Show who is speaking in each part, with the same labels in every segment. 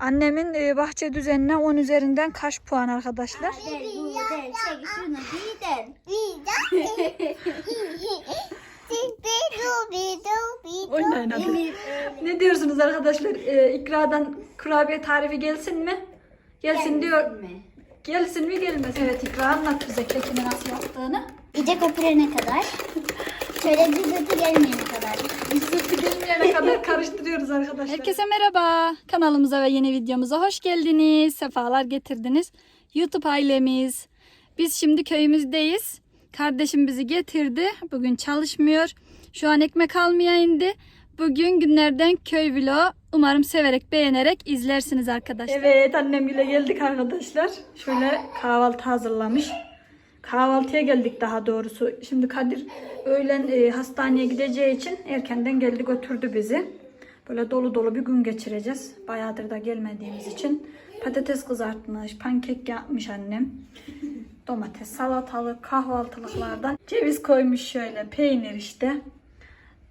Speaker 1: Annemin e, bahçe düzenine 10 üzerinden kaç puan arkadaşlar?
Speaker 2: Giyden.
Speaker 1: Oynayın hadi. Ne diyorsunuz arkadaşlar? E, ikradan kurabiye tarifi gelsin mi? Gelsin diyor.
Speaker 2: mi?
Speaker 1: Gelsin mi gelmez. Evet ikra anlat bize kekini nasıl yaptığını.
Speaker 2: İyice köpürene kadar. Şöyle cızırtı gelmeyene kadar.
Speaker 1: Sütü gelmeyene kadar karıştırıyoruz arkadaşlar. Herkese merhaba. Kanalımıza ve yeni videomuza hoş geldiniz. Sefalar getirdiniz. YouTube ailemiz. Biz şimdi köyümüzdeyiz. Kardeşim bizi getirdi. Bugün çalışmıyor. Şu an ekmek almaya indi. Bugün günlerden köy vlogu. Umarım severek, beğenerek izlersiniz arkadaşlar. Evet annemle geldik arkadaşlar. Şöyle kahvaltı hazırlamış. Kahvaltıya geldik daha doğrusu. Şimdi Kadir öğlen e, hastaneye gideceği için erkenden geldi götürdü bizi. Böyle dolu dolu bir gün geçireceğiz. Bayağıdır da gelmediğimiz için. Patates kızartmış, pankek yapmış annem. Domates, salatalık, kahvaltılıklardan. Ceviz koymuş şöyle, peynir işte.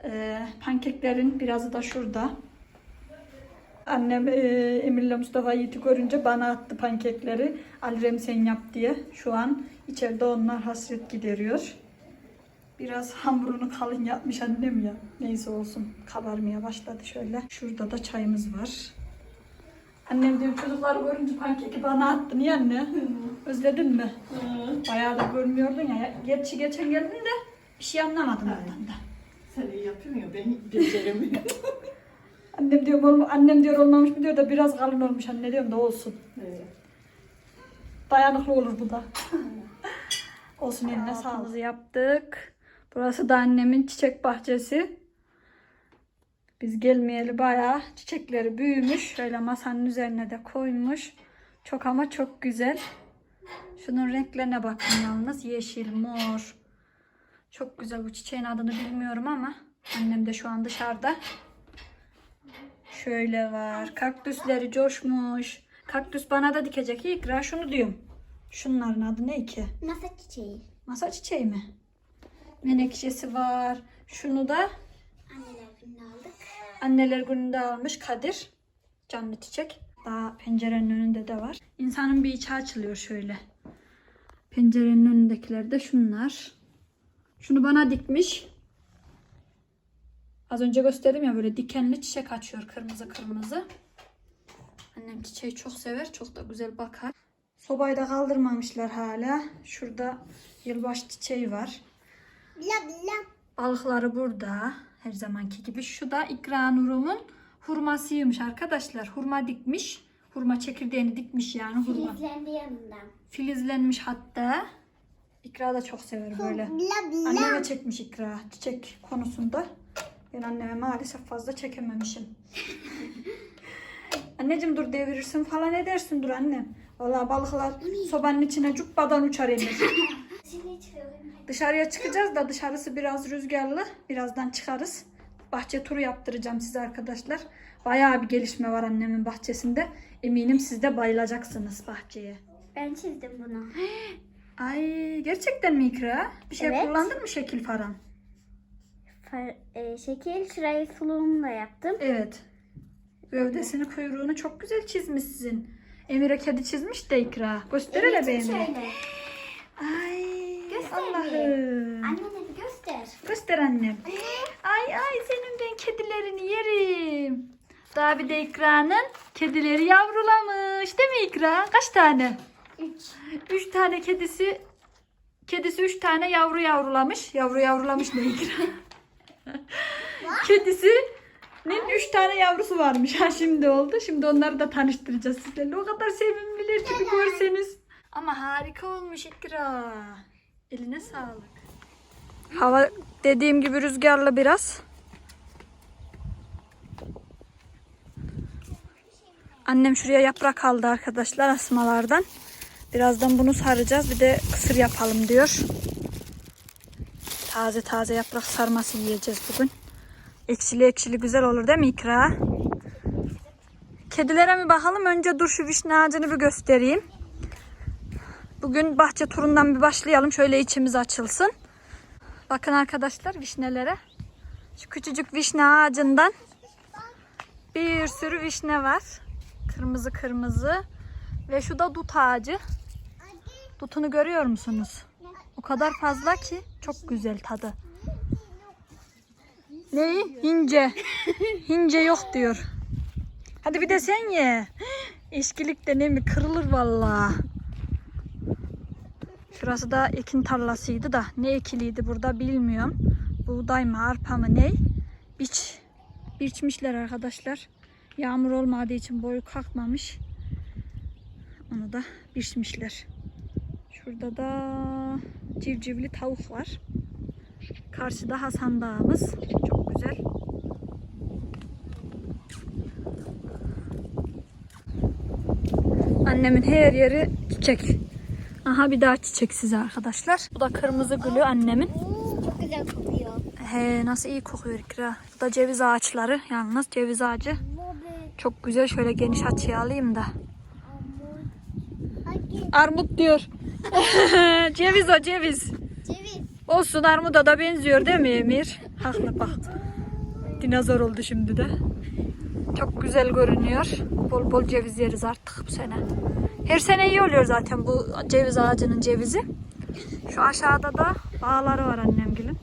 Speaker 1: Ee, pankeklerin birazı da şurada. Annem e, Emir'le Mustafa Yiğit'i görünce bana attı pankekleri. Alirem sen yap diye. Şu an içeride onlar hasret gideriyor. Biraz hamurunu kalın yapmış annem ya. Neyse olsun. Kabarmaya başladı şöyle. Şurada da çayımız var. Annem diyor çocuklar görünce pankeki bana attı. Niye anne? Özledin mi? Bayağı da görmüyordun ya. Gerçi geçen geldin de bir şey anlamadım ondan da.
Speaker 3: Sen iyi yapıyorsun ya ben beceremiyorum.
Speaker 1: Annem diyor, olma- annem diyor olmamış mı diyor da biraz kalın olmuş anne diyorum da olsun.
Speaker 3: Evet.
Speaker 1: Dayanıklı olur bu da. olsun eline sağlık. yaptık. Burası da annemin çiçek bahçesi. Biz gelmeyeli bayağı çiçekleri büyümüş. Şöyle masanın üzerine de koymuş. Çok ama çok güzel. Şunun renklerine bakın yalnız. Yeşil, mor. Çok güzel. Bu çiçeğin adını bilmiyorum ama annem de şu an dışarıda. Şöyle var. Kaktüsleri coşmuş. Kaktüs bana da dikecek. İkra şunu diyorum. Şunların adı ne ki?
Speaker 2: Masa çiçeği.
Speaker 1: Masa çiçeği mi? Menekşesi var. Şunu da
Speaker 2: Anneler gününü aldık.
Speaker 1: anneler gününde almış Kadir. Canlı çiçek. Daha pencerenin önünde de var. İnsanın bir içi açılıyor şöyle. Pencerenin önündekiler de şunlar. Şunu bana dikmiş. Az önce gösterdim ya böyle dikenli çiçek açıyor kırmızı kırmızı. Annem çiçeği çok sever. Çok da güzel bakar. Sobayı da kaldırmamışlar hala. Şurada yılbaşı çiçeği var.
Speaker 2: Bla bla.
Speaker 1: Balıkları burada. Her zamanki gibi. Şu da İkra Nurum'un hurmasıymış arkadaşlar. Hurma dikmiş. Hurma çekirdeğini dikmiş yani hurma.
Speaker 2: Filizlendi yanından.
Speaker 1: Filizlenmiş hatta. İkra da çok sever böyle. Anneme çekmiş İkra çiçek konusunda. Ben anneme maalesef fazla çekememişim. Anneciğim dur devirirsin falan edersin dur annem. Vallahi balıklar sobanın içine cuppadan uçar Emir. Dışarıya çıkacağız da dışarısı biraz rüzgarlı. Birazdan çıkarız. Bahçe turu yaptıracağım size arkadaşlar. Bayağı bir gelişme var annemin bahçesinde. Eminim siz de bayılacaksınız bahçeye.
Speaker 2: Ben çizdim bunu.
Speaker 1: Ay gerçekten mi İkra? Bir şey
Speaker 2: Evet.
Speaker 1: kullandın mı şekil falan?
Speaker 2: Far, e, şekil şurayı suluğumla yaptım.
Speaker 1: Evet. Gövdesini kuyruğunu çok güzel çizmişsin. Emir'e kedi çizmiş de İkra. Göster hele be.
Speaker 2: Şöyle.
Speaker 1: Ay
Speaker 2: Göster
Speaker 1: Allah'ım.
Speaker 2: Annene bir göster.
Speaker 1: Göster annem. Ay ay senin ben kedilerini yerim. Daha bir de İkra'nın kedileri yavrulamış. Değil mi İkra? Kaç tane?
Speaker 2: Üç.
Speaker 1: Üç tane kedisi. Kedisi üç tane yavru yavrulamış. Yavru yavrulamış ne İkra? Kedisinin üç tane yavrusu varmış. Ha şimdi oldu. Şimdi onları da tanıştıracağız sizlerle. O kadar sevimliler ki bir görseniz. Ama harika olmuş İkra. Eline sağlık. Hava dediğim gibi rüzgarlı biraz. Annem şuraya yaprak aldı arkadaşlar asmalardan. Birazdan bunu saracağız. Bir de kısır yapalım diyor. Taze taze yaprak sarması yiyeceğiz bugün. Ekşili ekşili güzel olur değil mi İkra? Kedilere mi bakalım? Önce dur şu vişne ağacını bir göstereyim. Bugün bahçe turundan bir başlayalım. Şöyle içimiz açılsın. Bakın arkadaşlar vişnelere. Şu küçücük vişne ağacından bir sürü vişne var. Kırmızı kırmızı. Ve şu da dut ağacı. Dutunu görüyor musunuz? O kadar fazla ki çok güzel tadı. Neyi? Hince. Hince yok diyor. Hadi bir de sen ye. Eşkilik de ne mi? Kırılır vallahi. Şurası da ekin tarlasıydı da ne ekiliydi burada bilmiyorum. Buğday mı arpa mı ne? Biç. Biçmişler arkadaşlar. Yağmur olmadığı için boyu kalkmamış. Onu da biçmişler. Şurada da civcivli tavuk var. Karşıda Hasan Dağımız. Güzel. Annemin her yeri çiçek. Aha bir daha çiçek size arkadaşlar. Bu da kırmızı gülü annemin.
Speaker 2: Oo, çok güzel kokuyor.
Speaker 1: He nasıl iyi kokuyor ikra. Bu da ceviz ağaçları. Yalnız ceviz ağacı. Çok güzel. Şöyle geniş açıya alayım da. Armut diyor. ceviz o ceviz.
Speaker 2: Ceviz.
Speaker 1: Olsun armuda da benziyor değil mi Emir? Haklı bak. Dinozor oldu şimdi de. Çok güzel görünüyor. Bol bol ceviz yeriz artık bu sene. Her sene iyi oluyor zaten bu ceviz ağacının cevizi. Şu aşağıda da bağları var annemgilin.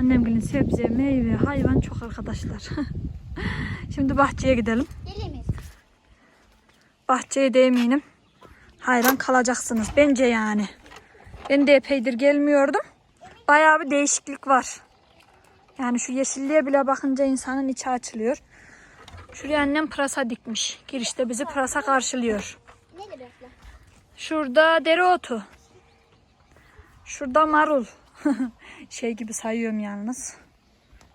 Speaker 1: Annemgilin sebze, meyve, hayvan çok arkadaşlar. Şimdi bahçeye gidelim. Bahçeye de eminim hayran kalacaksınız. Bence yani. Ben de epeydir gelmiyordum. Bayağı bir değişiklik var. Yani şu yeşilliğe bile bakınca insanın içi açılıyor. Şuraya annem pırasa dikmiş. Girişte bizi pırasa karşılıyor. Şurada dereotu. Şurada marul. şey gibi sayıyorum yalnız.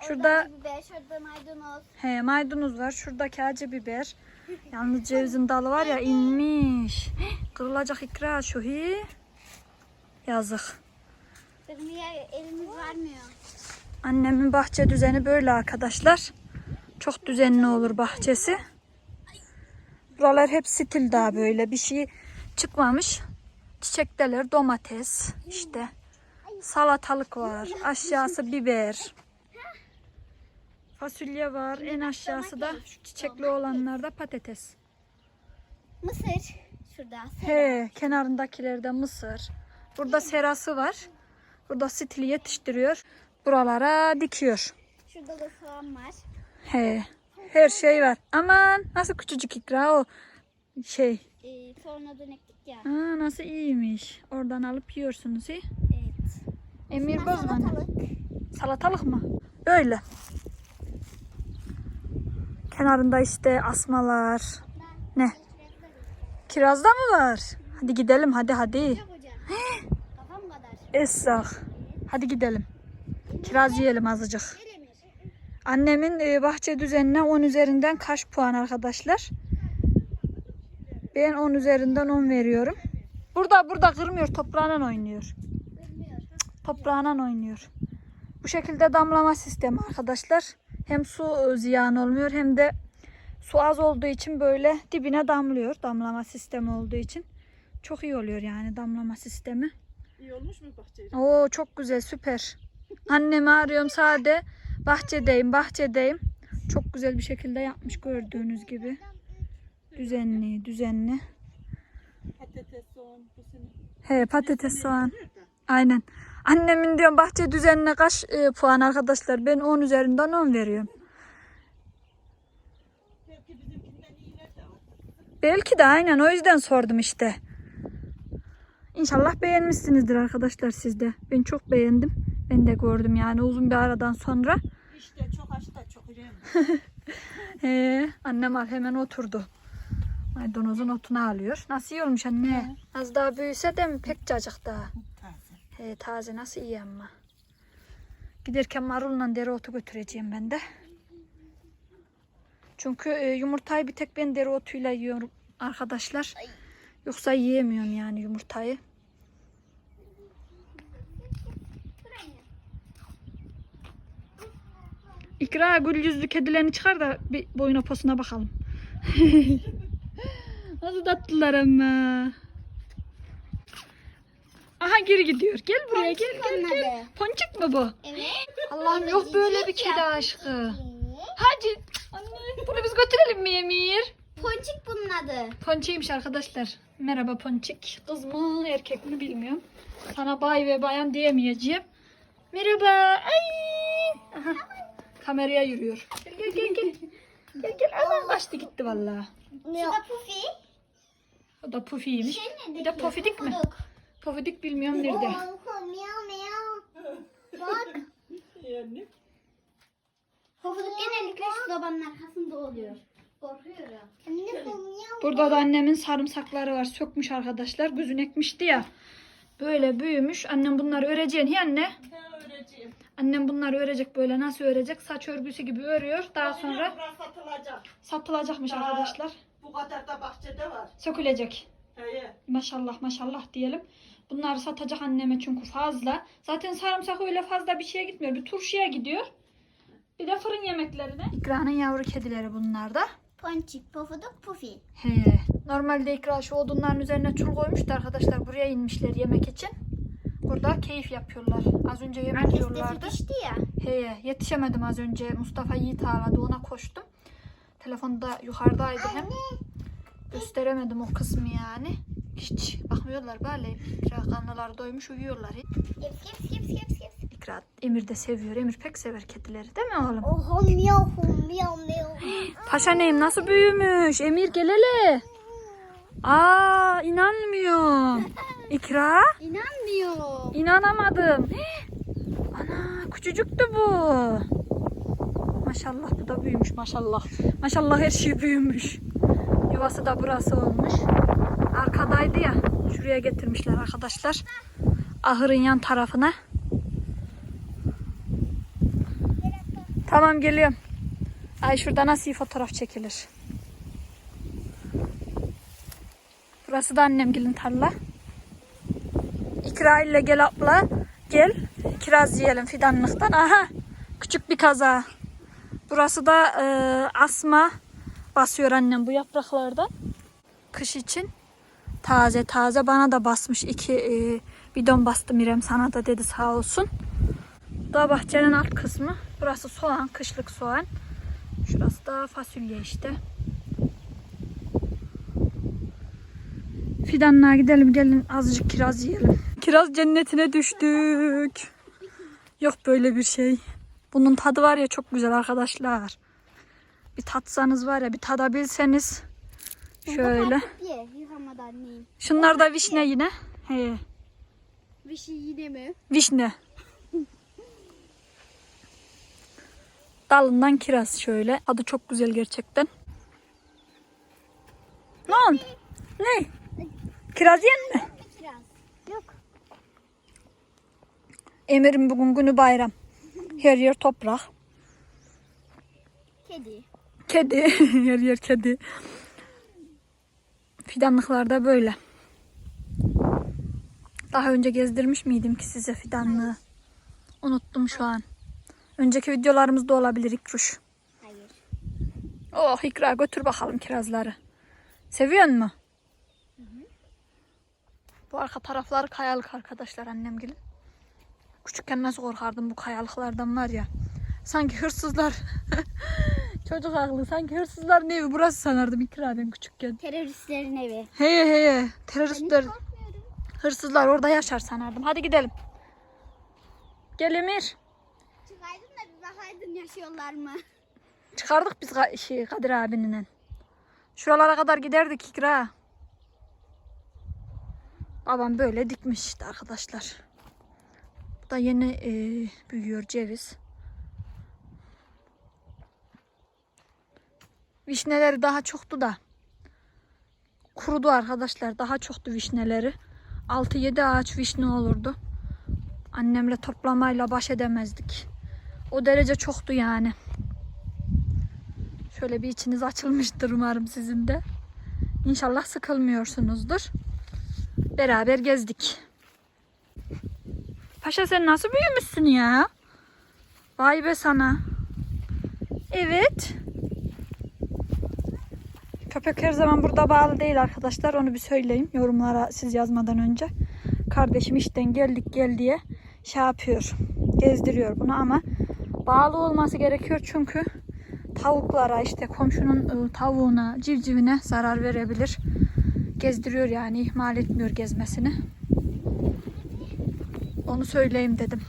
Speaker 1: Şurada
Speaker 2: biber, şurada maydanoz.
Speaker 1: He maydanoz var. Şuradaki acı biber. Yalnız cevizin dalı var ya inmiş. Kırılacak ikra şu hi. Yazık.
Speaker 2: Sırmıya elimiz varmıyor.
Speaker 1: Annemin bahçe düzeni böyle arkadaşlar. Çok düzenli olur bahçesi. Buralar hep stil daha böyle. Bir şey çıkmamış. Çiçekteler domates işte. Salatalık var. Aşağısı biber. Fasulye var. En aşağısı da şu çiçekli olanlarda patates.
Speaker 2: Mısır. Şurada.
Speaker 1: He, kenarındakilerde mısır. Burada serası var. Burada stili yetiştiriyor. Buralara dikiyor.
Speaker 2: Şurada da soğan var.
Speaker 1: He, her şey var. Aman nasıl küçücük ikra o şey.
Speaker 2: Ee, sonra dönektik ya.
Speaker 1: Aa, nasıl iyiymiş. Oradan alıp yiyorsunuz. He?
Speaker 2: Evet.
Speaker 1: Emir Bozman.
Speaker 2: salatalık.
Speaker 1: Salatalık mı? Öyle. Kenarında işte asmalar. Ne? Kirazda mı var? Hadi gidelim hadi hadi.
Speaker 2: Yok hocam. Kafam kadar.
Speaker 1: Essak. Hadi gidelim. Kiraz yiyelim azıcık. Annemin e, bahçe düzenine 10 üzerinden kaç puan arkadaşlar? Ben 10 üzerinden 10 veriyorum. Burada burada kırmıyor toprağından oynuyor. Toprağından oynuyor. Bu şekilde damlama sistemi arkadaşlar. Hem su ziyan olmuyor hem de su az olduğu için böyle dibine damlıyor. Damlama sistemi olduğu için. Çok iyi oluyor yani damlama sistemi.
Speaker 3: İyi olmuş mu bahçeyi?
Speaker 1: Oo çok güzel süper. Annemi arıyorum sade. Bahçedeyim bahçedeyim. Çok güzel bir şekilde yapmış gördüğünüz gibi. Düzenli düzenli.
Speaker 3: Patates, soğan.
Speaker 1: He patates soğan. Aynen. Annemin diyorum bahçe düzenine kaç e, puan arkadaşlar? Ben 10 üzerinden 10 veriyorum.
Speaker 3: Belki de
Speaker 1: aynen o yüzden sordum işte. İnşallah beğenmişsinizdir arkadaşlar siz de. Ben çok beğendim. Ben de gördüm yani uzun bir aradan sonra.
Speaker 3: İşte çok aç da çok ürem.
Speaker 1: He, annem al hemen oturdu. Maydanozun otunu alıyor. Nasıl iyi olmuş anne? Az daha büyüse de mi pek cacık daha.
Speaker 3: Taze.
Speaker 1: He, taze nasıl iyi ama. Giderken marulla dereotu götüreceğim ben de. Çünkü e, yumurtayı bir tek ben dereotuyla yiyorum arkadaşlar. Yoksa yiyemiyorum yani yumurtayı. İkra gül yüzlü kedilerini çıkar da bir boyuna posuna bakalım. Nasıl tatlılar ama. Aha geri gidiyor. Gel buraya gel gel gel.
Speaker 2: adı.
Speaker 1: Ponçik mi bu?
Speaker 2: Evet.
Speaker 1: Allah'ım yok böyle bir kedi aşkı. Hadi. Anne bunu biz götürelim mi Emir?
Speaker 2: Ponçik bunun adı.
Speaker 1: Ponçik'miş arkadaşlar. Merhaba Ponçik. Kız mı erkek mi bilmiyorum. Sana bay ve bayan diyemeyeceğim. Merhaba. Ay. Aha. Kameraya yürüyor. Gel gel gel gel. Gel gel. Kaçtı gitti vallahi.
Speaker 2: Şu da Pufi.
Speaker 1: O da pufiymiş.
Speaker 2: Şey
Speaker 1: Bir de pofidik mi? Pofidik bilmiyorum nerede.
Speaker 2: Miyav miyav. Bak.
Speaker 3: Yani.
Speaker 2: Pofuduk genellikle şu sobanın arkasında oluyor. Miyav.
Speaker 1: Burada da annemin sarımsakları var. Sökmüş arkadaşlar. Gözün ekmişti ya. Böyle büyümüş. Annem bunları öreceksin. Hi anne.
Speaker 3: Ben öğreteceğim.
Speaker 1: Annem bunları örecek böyle. Nasıl örecek? Saç örgüsü gibi örüyor. Daha sonra
Speaker 3: Burası satılacak.
Speaker 1: satılacakmış
Speaker 3: Aa.
Speaker 1: arkadaşlar.
Speaker 3: Bu kadar da bahçede var.
Speaker 1: Sökülecek.
Speaker 3: He.
Speaker 1: Maşallah maşallah diyelim. Bunları satacak anneme çünkü fazla. Zaten sarımsak öyle fazla bir şeye gitmiyor. Bir turşuya gidiyor. Bir de fırın yemeklerine. İkra'nın yavru kedileri bunlar da.
Speaker 2: Ponçik, pofuduk, pufi.
Speaker 1: He. Normalde ikra şu odunların üzerine çul koymuştu arkadaşlar. Buraya inmişler yemek için. Burada keyif yapıyorlar. Az önce yemek
Speaker 2: de
Speaker 1: yiyorlardı.
Speaker 2: içti ya.
Speaker 1: He, yetişemedim az önce. Mustafa Yiğit ağladı. Ona koştum. Telefonda yukarıdaydı hem. Gösteremedim o kısmı yani. Hiç bakmıyorlar böyle. Karnıları doymuş uyuyorlar.
Speaker 2: Gips gips gips gips gips.
Speaker 1: İkra Emir de seviyor. Emir pek sever kedileri değil mi oğlum?
Speaker 2: Oho miyav miyav miyav.
Speaker 1: Paşa neyim nasıl büyümüş? Emir gel hele. Aa inanmıyorum. İkra
Speaker 2: İnanmıyor.
Speaker 1: inanamadım. Ana küçücüktü bu. Maşallah bu da büyümüş maşallah. Maşallah her şey büyümüş. Yuvası da burası olmuş. Arkadaydı ya. Şuraya getirmişler arkadaşlar. Ahırın yan tarafına. Tamam geliyorum. Ay şurada nasıl iyi fotoğraf çekilir. Burası da annemgilin tarla. İkra ile gel abla. Gel. Kiraz yiyelim fidanlıktan. Aha. Küçük bir kaza. Burası da e, asma basıyor annem bu yapraklardan. Kış için. Taze taze bana da basmış. iki e, bidon bastı Mirem sana da dedi sağ olsun. Da bahçenin alt kısmı. Burası soğan, kışlık soğan. Şurası da fasulye işte. Fidanlığa gidelim gelin azıcık kiraz yiyelim. Kiraz cennetine düştük. Yok böyle bir şey. Bunun tadı var ya çok güzel arkadaşlar. Bir tatsanız var ya bir tadabilseniz. Şöyle. Şunlar da vişne yine. He,
Speaker 2: şey yine mi?
Speaker 1: vişne. Dalından kiraz şöyle. Adı çok güzel gerçekten. Ne oldu? Ne? Kiraz yiyen mi?
Speaker 2: Kiraz. Yok.
Speaker 1: Emir'in bugün günü bayram. Her yer toprak.
Speaker 2: Kedi.
Speaker 1: Kedi. Her yer kedi. Fidanlıklar da böyle. Daha önce gezdirmiş miydim ki size fidanlığı? Unuttum şu an. Önceki videolarımızda olabilir İkruş.
Speaker 2: Hayır.
Speaker 1: Oh İkra götür bakalım kirazları. Seviyor mu? Bu arka tarafları kayalık arkadaşlar annem gibi. Küçükken nasıl korkardım bu kayalıklardan var ya. Sanki hırsızlar. Çocuk aklı. Sanki hırsızların evi burası sanardım İkra ben küçükken.
Speaker 2: Teröristlerin evi.
Speaker 1: He he. Teröristler. Hırsızlar orada yaşar sanardım. Hadi gidelim. Gel Emir.
Speaker 2: Çıkaydın da bir bakaydın yaşıyorlar mı?
Speaker 1: Çıkardık biz şey, Kadir abinle. Şuralara kadar giderdik İkra. Babam böyle dikmiş işte arkadaşlar. Bu da yeni e, büyüyor ceviz. Vişneleri daha çoktu da. Kurudu arkadaşlar. Daha çoktu vişneleri. 6-7 ağaç vişne olurdu. Annemle toplamayla baş edemezdik. O derece çoktu yani. Şöyle bir içiniz açılmıştır umarım sizin de. İnşallah sıkılmıyorsunuzdur. Beraber gezdik. Paşa sen nasıl büyümüşsün ya? Vay be sana. Evet. Köpek her zaman burada bağlı değil arkadaşlar. Onu bir söyleyeyim yorumlara siz yazmadan önce. Kardeşim işten geldik gel diye şey yapıyor. Gezdiriyor bunu ama bağlı olması gerekiyor çünkü tavuklara işte komşunun ıı, tavuğuna, civcivine zarar verebilir. Gezdiriyor yani ihmal etmiyor gezmesini. Onu söyleyeyim dedim.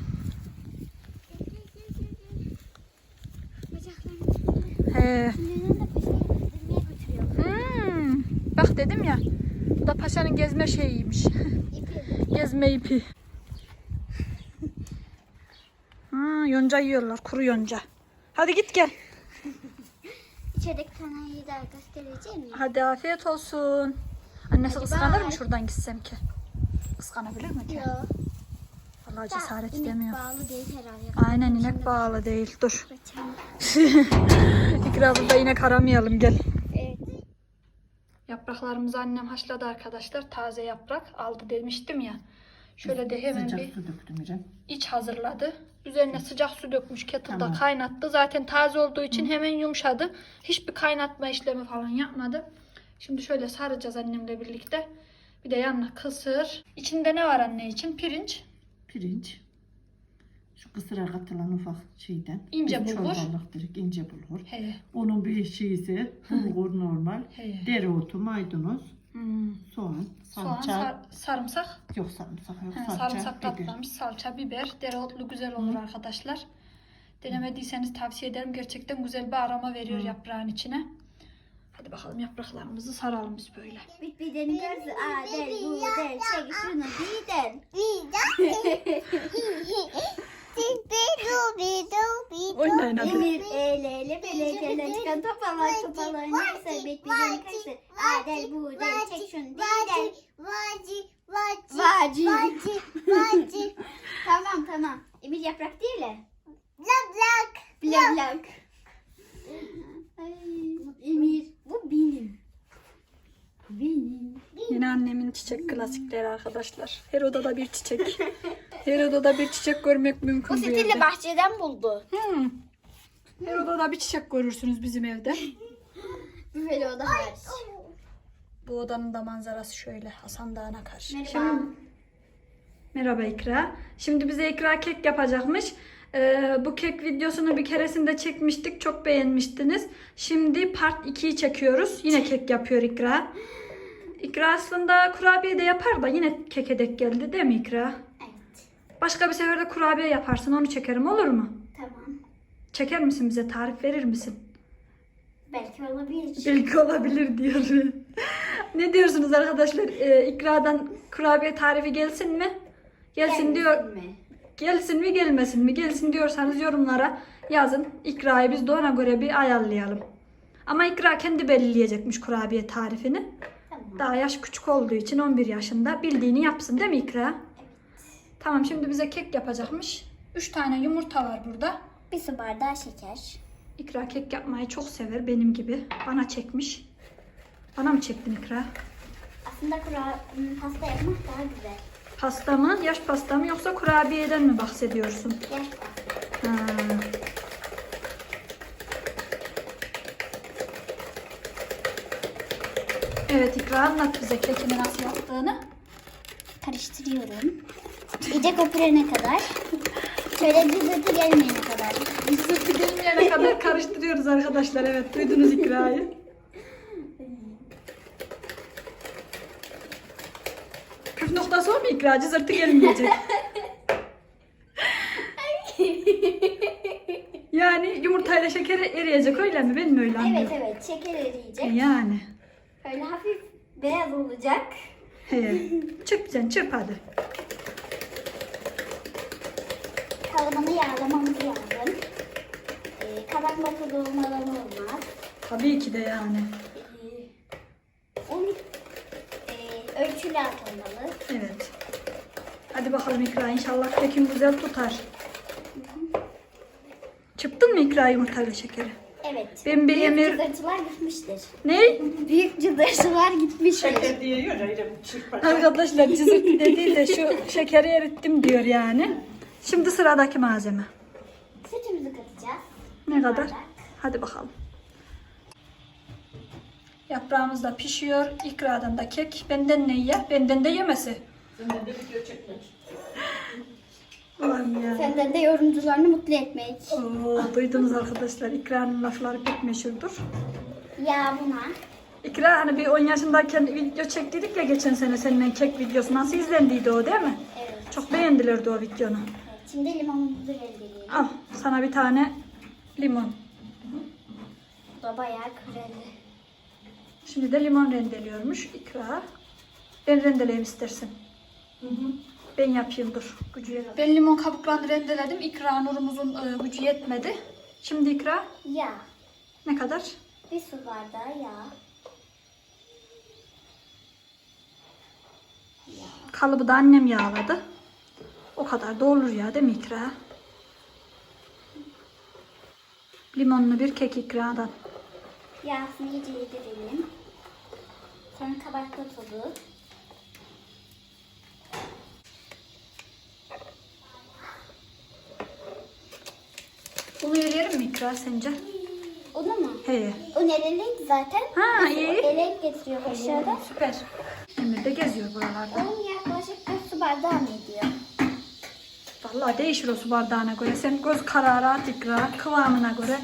Speaker 1: He. Hmm, bak dedim ya. Bu da paşanın gezme şeyiymiş. Gezme ipi. Ha, yonca yiyorlar, kuru yonca. Hadi git gel.
Speaker 2: İçerideki tanayı da göstereceğim mi?
Speaker 1: Hadi afiyet olsun. Annesi kıskanır mı şuradan gitsem ki? Kıskanabilir mi ki?
Speaker 2: Yok.
Speaker 1: Vallahi cesaret
Speaker 2: İnek
Speaker 1: edemiyor.
Speaker 2: bağlı değil herhalde.
Speaker 1: Aynen inek bağlı değil. Dur.
Speaker 2: Kaçalım.
Speaker 1: İkra burada inek aramayalım gel.
Speaker 2: Evet.
Speaker 1: Yapraklarımızı annem haşladı arkadaşlar. Taze yaprak aldı demiştim ya. Şöyle de hemen
Speaker 3: Sıcak
Speaker 1: bir
Speaker 3: su döktüm
Speaker 1: iç hazırladı. Üzerine sıcak su dökmüş kettle'da
Speaker 3: Tamam.
Speaker 1: kaynattı. Zaten taze olduğu için hemen yumuşadı. Hiçbir kaynatma işlemi falan yapmadı. Şimdi şöyle saracağız annemle birlikte. Bir de yanına kısır. İçinde ne var anne için? Pirinç.
Speaker 3: Pirinç. Şu kısıra katılan ufak şeyden.
Speaker 1: İnce bulgur.
Speaker 3: Çorbalık direkt ince bulgur.
Speaker 1: He.
Speaker 3: Onun bir şeysi bulgur normal.
Speaker 1: He.
Speaker 3: Dereotu, maydanoz,
Speaker 1: Hmm.
Speaker 3: soğan,
Speaker 1: Soğan,
Speaker 3: salça.
Speaker 1: sar- sarımsak.
Speaker 3: Yok sarımsak yok.
Speaker 1: He,
Speaker 3: salça,
Speaker 1: sarımsak
Speaker 3: biber.
Speaker 1: katlamış, salça, biber, dereotlu güzel olur arkadaşlar. Denemediyseniz tavsiye ederim. Gerçekten güzel bir aroma veriyor yaprağın içine. Hadi bakalım yapraklarımızı saralım biz böyle.
Speaker 2: Bir bideni gördü. Aa der bu der. Çek şunu biden.
Speaker 1: Oynayın hadi.
Speaker 2: Emir eğleyle belediyeler çıkan topalar topalar neyse bit bideni kaçtı. Aa der bu der. Çek şunu biden. Vacı. tamam tamam. Emir yaprak değil mi? Blak blak. Ay, Emir bu benim. Benim.
Speaker 1: Yine annemin çiçek klasikleri arkadaşlar. Her odada bir çiçek. Her odada bir çiçek görmek mümkün
Speaker 2: Bu
Speaker 1: bu
Speaker 2: stili
Speaker 1: evde.
Speaker 2: bahçeden buldu.
Speaker 1: Hmm. Her odada bir çiçek görürsünüz bizim evde.
Speaker 2: Böyle o da hariç.
Speaker 1: Bu odanın da manzarası şöyle Hasan Dağı'na karşı.
Speaker 2: Merhaba.
Speaker 1: Şimdi, merhaba İkra. Şimdi bize İkra kek yapacakmış. Ee, bu kek videosunu bir keresinde çekmiştik. Çok beğenmiştiniz. Şimdi part 2'yi çekiyoruz. Yine kek yapıyor İkra. İkra aslında kurabiye de yapar da yine keke denk geldi değil mi İkra?
Speaker 2: Evet.
Speaker 1: Başka bir seferde kurabiye yaparsın onu çekerim olur mu?
Speaker 2: Tamam.
Speaker 1: Çeker misin bize tarif verir misin?
Speaker 2: Belki olabilir.
Speaker 1: Belki olabilir diyor. ne diyorsunuz arkadaşlar? Ee, İkra'dan kurabiye tarifi gelsin mi? Gelsin diyor.
Speaker 2: mi?
Speaker 1: Gelsin mi gelmesin mi? Gelsin diyorsanız yorumlara yazın. İkra'yı biz de ona göre bir ayarlayalım. Ama İkra kendi belirleyecekmiş kurabiye tarifini.
Speaker 2: Tamam.
Speaker 1: Daha yaş küçük olduğu için 11 yaşında bildiğini yapsın değil mi İkra? Tamam şimdi bize kek yapacakmış. 3 tane yumurta var burada.
Speaker 2: Bir su bardağı şeker.
Speaker 1: İkra kek yapmayı çok sever benim gibi. Bana çekmiş. Bana mı çektin İkra?
Speaker 2: Aslında kura, hmm, pasta yapmak daha güzel.
Speaker 1: Pasta mı, yaş pasta mı yoksa kurabiyeden mi bahsediyorsun?
Speaker 2: Yaş.
Speaker 1: Ha. Evet İkra anlat bize kekini nasıl yaptığını.
Speaker 2: Karıştırıyorum. İyice köpürene kadar. Şöyle cızırtı gelmeyene kadar.
Speaker 1: Sırtı gelmeyene kadar karıştırıyoruz arkadaşlar. Evet duydunuz İkra'yı. Püf noktası o mu İkra? Cızırtı gelmeyecek. Yani yumurtayla şeker eriyecek öyle mi? Ben mi öyle
Speaker 2: Evet
Speaker 1: anlıyorum?
Speaker 2: evet şeker
Speaker 1: E
Speaker 2: eriyecek.
Speaker 1: Yani.
Speaker 2: Böyle hafif beyaz olacak.
Speaker 1: He. Çırp sen çırp hadi.
Speaker 2: Kalıbını yağlamamız lazım. Ee, kabak bakı dolmadan olmaz.
Speaker 1: Tabii ki de yani.
Speaker 2: Ee, un e, ölçülü atılmalı.
Speaker 1: Evet. Hadi bakalım İkra inşallah kekin güzel tutar. Çıktın mı İkra yumurtayla şekeri?
Speaker 2: Evet.
Speaker 1: Ben bir
Speaker 2: Büyük
Speaker 1: emir-
Speaker 2: cızırtılar gitmiştir.
Speaker 1: Ne?
Speaker 2: Büyük cızırtılar gitmiştir.
Speaker 3: Şeker diye yiyor ya İrem. Çırpacak.
Speaker 1: Arkadaşlar cızırtı dediği de şu şekeri erittim diyor yani. Şimdi sıradaki malzeme.
Speaker 2: Sütümüzü katacağız.
Speaker 1: Ne kadar?
Speaker 2: bardak.
Speaker 1: Hadi bakalım. Yaprağımız da pişiyor. İkradan da kek. Benden ne ye? Benden de yemesi.
Speaker 3: Senden de video çekmek.
Speaker 1: Ulan ya.
Speaker 2: Senden de yorumcularını mutlu etmek.
Speaker 1: Oo, duydunuz arkadaşlar İkra'nın lafları pek meşhurdur.
Speaker 2: Ya buna.
Speaker 1: İkra hani bir 10 yaşındayken video çektiydik ya geçen sene seninle kek videosu. Nasıl izlendiydi o değil mi?
Speaker 2: Evet.
Speaker 1: Çok beğendilerdi o videonu.
Speaker 2: evet. Şimdi limonumuzu rendeleyelim.
Speaker 1: Al sana bir tane limon.
Speaker 2: Bu da bayağı kremli.
Speaker 1: Şimdi de limon rendeliyormuş İkra. Ben rendeleyeyim istersen. Ben yapayım dur. Gücü yetmedi. Ben limon kabuklarını rendeledim. İkra Nur'umuzun e, gücü yetmedi. Şimdi İkra
Speaker 2: Yağ.
Speaker 1: ne kadar?
Speaker 2: Bir su bardağı yağ.
Speaker 1: Kalıbı da annem yağladı. O kadar da olur ya değil mi İkra? Limonlu bir kek İkra'dan.
Speaker 2: Yağsını iyice yedirelim. Sonra kabartma tozu.
Speaker 1: Bunu yerim mi İkra sence?
Speaker 2: Onu mu?
Speaker 1: He.
Speaker 2: O nereliydi zaten?
Speaker 1: Ha iyi.
Speaker 2: Elek getiriyor aşağıda.
Speaker 1: Süper. Emir de geziyor buralarda.
Speaker 2: Onun yaklaşık bir su bardağı mı ediyor?
Speaker 1: Vallahi değişir o su bardağına göre. Sen göz kararı İkra. Kıvamına göre.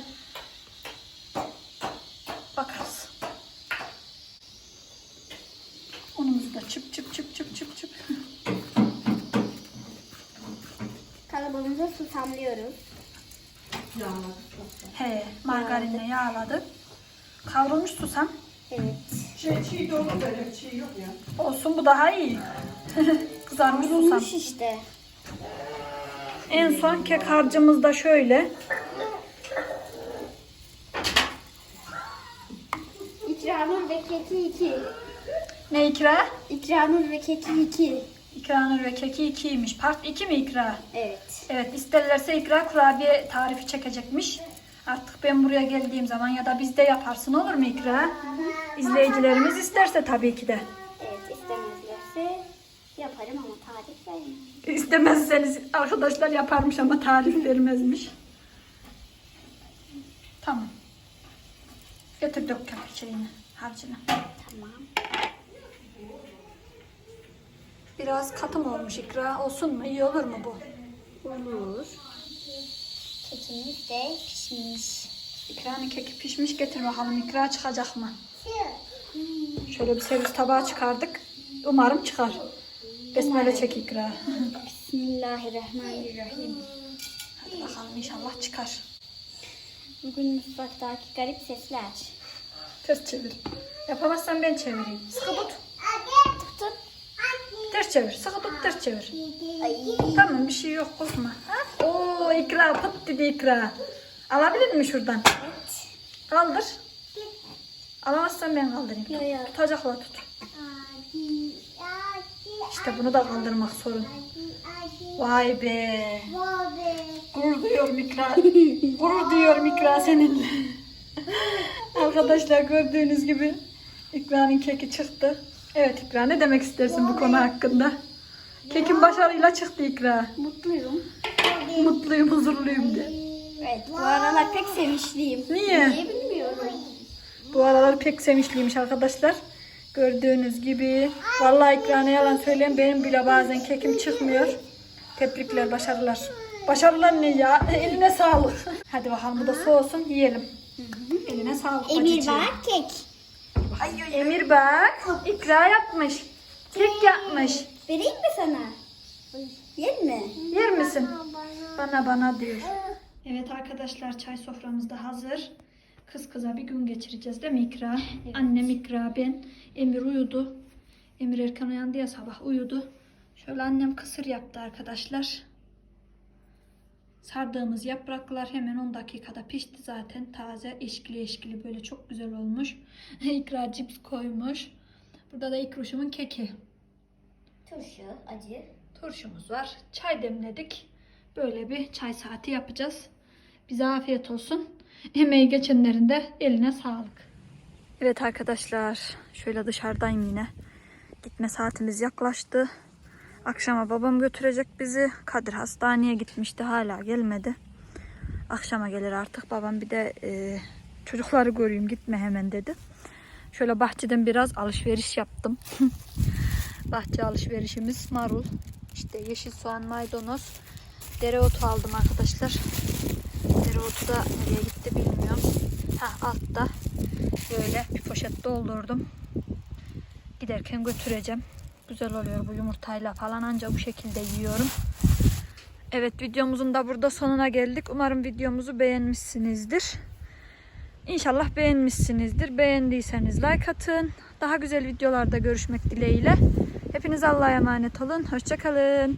Speaker 2: Kalıbımıza susamlıyoruz.
Speaker 1: He, margarinle yağladı. Kavrulmuş susam.
Speaker 2: Evet.
Speaker 3: Şey, çiğ de olur böyle çiğ yok ya.
Speaker 1: Olsun bu daha iyi. Kızarmış susam.
Speaker 2: Kavrulmuş işte.
Speaker 1: En son kek harcımız da şöyle.
Speaker 2: İkramur ve keki 2.
Speaker 1: Ne ikra?
Speaker 2: İkramur ve keki 2.
Speaker 1: İkranur ve keki ikiymiş. Part 2 mi ikra?
Speaker 2: Evet.
Speaker 1: Evet isterlerse ikra kurabiye tarifi çekecekmiş. Artık ben buraya geldiğim zaman ya da bizde yaparsın olur mu ikra? İzleyicilerimiz isterse tabii ki de.
Speaker 2: Evet istemezlerse yaparım ama tarif vermem.
Speaker 1: İstemezseniz arkadaşlar yaparmış ama tarif vermezmiş. Tamam. Getir dök şeyini, harcını.
Speaker 2: Tamam.
Speaker 1: Biraz katım olmuş ikra. Olsun mu? İyi olur mu bu?
Speaker 2: Olur. Kekimiz de pişmiş.
Speaker 1: İkranın keki pişmiş. Getir bakalım ikra çıkacak mı? Şöyle bir servis tabağı çıkardık. Umarım çıkar. Besmele çek ikra.
Speaker 2: Bismillahirrahmanirrahim.
Speaker 1: Hadi bakalım inşallah çıkar.
Speaker 2: Bugün mutfaktaki garip sesler.
Speaker 1: Ters çevir. Yapamazsan ben çevireyim. Sıkı. Tut. Ters çevir. Tut ters çevir.
Speaker 2: Ay.
Speaker 1: Tamam bir şey yok korkma. Ha? Oo ikra pıt dedi ikra. Alabilir mi şuradan?
Speaker 2: Evet.
Speaker 1: Kaldır. Alamazsan ben kaldırayım.
Speaker 2: Yo, yo.
Speaker 1: Tutacakla tut. İşte bunu da kaldırmak sorun. Vay be. Gurur duyuyorum ikra. Gurur duyuyorum ikra seninle. Arkadaşlar gördüğünüz gibi İkra'nın keki çıktı. Evet İkra ne demek istersin bu konu hakkında? Kekin başarıyla çıktı İkra.
Speaker 2: Mutluyum.
Speaker 1: Mutluyum, huzurluyum de.
Speaker 2: Evet bu aralar pek sevinçliyim.
Speaker 1: Niye?
Speaker 2: Niye bilmiyorum.
Speaker 1: Bu aralar pek sevinçliymiş arkadaşlar. Gördüğünüz gibi. Vallahi İkra ne yalan söyleyeyim benim bile bazen kekim çıkmıyor. Tebrikler, başarılar. Başarılar ne ya? Eline sağlık. Hadi bakalım bu da soğusun yiyelim. Eline sağlık
Speaker 2: Emir
Speaker 1: bacıcığım.
Speaker 2: bak kek.
Speaker 1: Ay, Emir bak. İkra yapmış. Kek yapmış.
Speaker 2: Vereyim mi sana? Yer mi?
Speaker 1: Yer misin? Bana bana diyor. Evet arkadaşlar çay soframız da hazır. Kız kıza bir gün geçireceğiz değil mi İkra? Annem İkra ben. Emir uyudu. Emir erken uyandı ya sabah uyudu. Şöyle annem kısır yaptı arkadaşlar. Sardığımız yapraklar hemen 10 dakikada pişti zaten. Taze eşkili eşkili böyle çok güzel olmuş. İkra cips koymuş. Burada da İkruşumun keki.
Speaker 2: Turşu, acı.
Speaker 1: Turşumuz var. Çay demledik. Böyle bir çay saati yapacağız. Bize afiyet olsun. Emeği geçenlerin de eline sağlık. Evet arkadaşlar. Şöyle dışarıdayım yine. Gitme saatimiz yaklaştı. Akşama babam götürecek bizi. Kadir hastaneye gitmişti. Hala gelmedi. Akşama gelir artık. Babam bir de e, çocukları göreyim gitme hemen dedi. Şöyle bahçeden biraz alışveriş yaptım. Bahçe alışverişimiz marul, işte yeşil soğan, maydanoz, Dereotu aldım arkadaşlar. Dereotu da nereye gitti bilmiyorum. Ha altta. Böyle bir poşet doldurdum. Giderken götüreceğim. Güzel oluyor bu yumurtayla falan ancak bu şekilde yiyorum. Evet videomuzun da burada sonuna geldik. Umarım videomuzu beğenmişsinizdir. İnşallah beğenmişsinizdir. Beğendiyseniz like atın. Daha güzel videolarda görüşmek dileğiyle. Hepiniz Allah'a emanet olun. Hoşçakalın.